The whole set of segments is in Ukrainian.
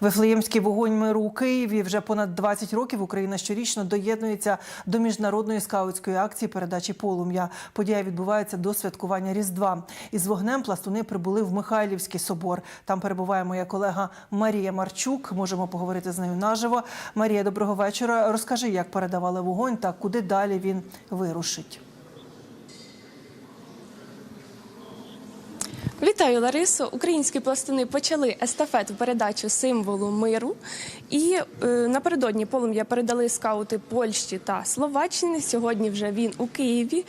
Вифлеємський вогонь миру у Києві вже понад 20 років Україна щорічно доєднується до міжнародної скаутської акції передачі полум'я. Подія відбувається до святкування Різдва. Із вогнем пластуни прибули в Михайлівський собор. Там перебуває моя колега Марія Марчук. Можемо поговорити з нею наживо. Марія, доброго вечора. Розкажи, як передавали вогонь та куди далі він вирушить. Вітаю, Ларисо. Українські пластуни почали естафету передачу символу миру. І е, напередодні полум'я передали скаути Польщі та Словаччини. Сьогодні вже він у Києві.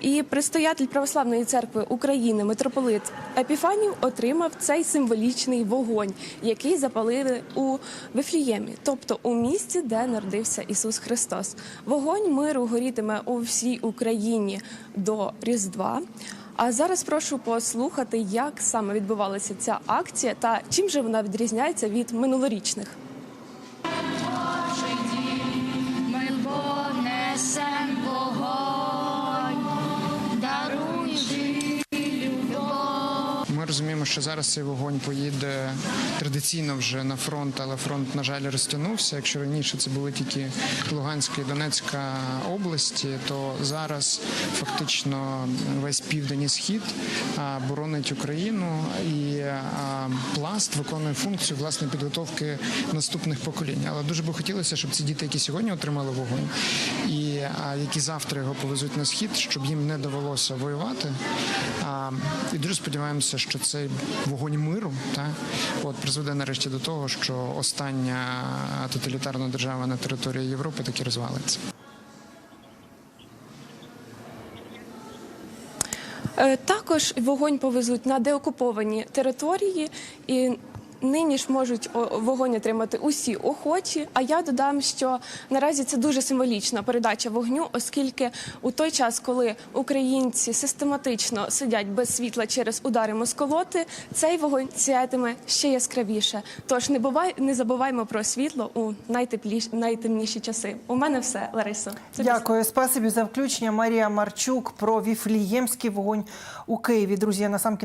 І предстоятель Православної церкви України митрополит Епіфанів отримав цей символічний вогонь, який запалили у Вифліємі, тобто у місці, де народився Ісус Христос. Вогонь миру горітиме у всій Україні до Різдва. А зараз прошу послухати, як саме відбувалася ця акція та чим же вона відрізняється від минулорічних. Розуміємо, що зараз цей вогонь поїде традиційно вже на фронт, але фронт, на жаль, розтягнувся. Якщо раніше це були тільки Луганська і Донецька області, то зараз фактично весь південь і схід боронить Україну, і пласт виконує функцію власне підготовки наступних поколінь. Але дуже би хотілося, щоб ці діти, які сьогодні отримали вогонь, і які завтра його повезуть на схід, щоб їм не довелося воювати. І дуже сподіваємося, що цей вогонь миру та от призведе нарешті до того, що остання тоталітарна держава на території Європи таки розвалиться. Е, Також вогонь повезуть на деокуповані території і. Нині ж можуть вогонь отримати усі охочі. А я додам, що наразі це дуже символічна передача вогню, оскільки у той час, коли українці систематично сидять без світла через удари москолоти, цей вогонь сяятиме ще яскравіше. Тож не бувай, не забуваймо про світло у найтепліші, найтемніші часи. У мене все, Ларисо. Дякую, спасибі за включення. Марія Марчук про віфліємський вогонь у Києві. Друзі, на сам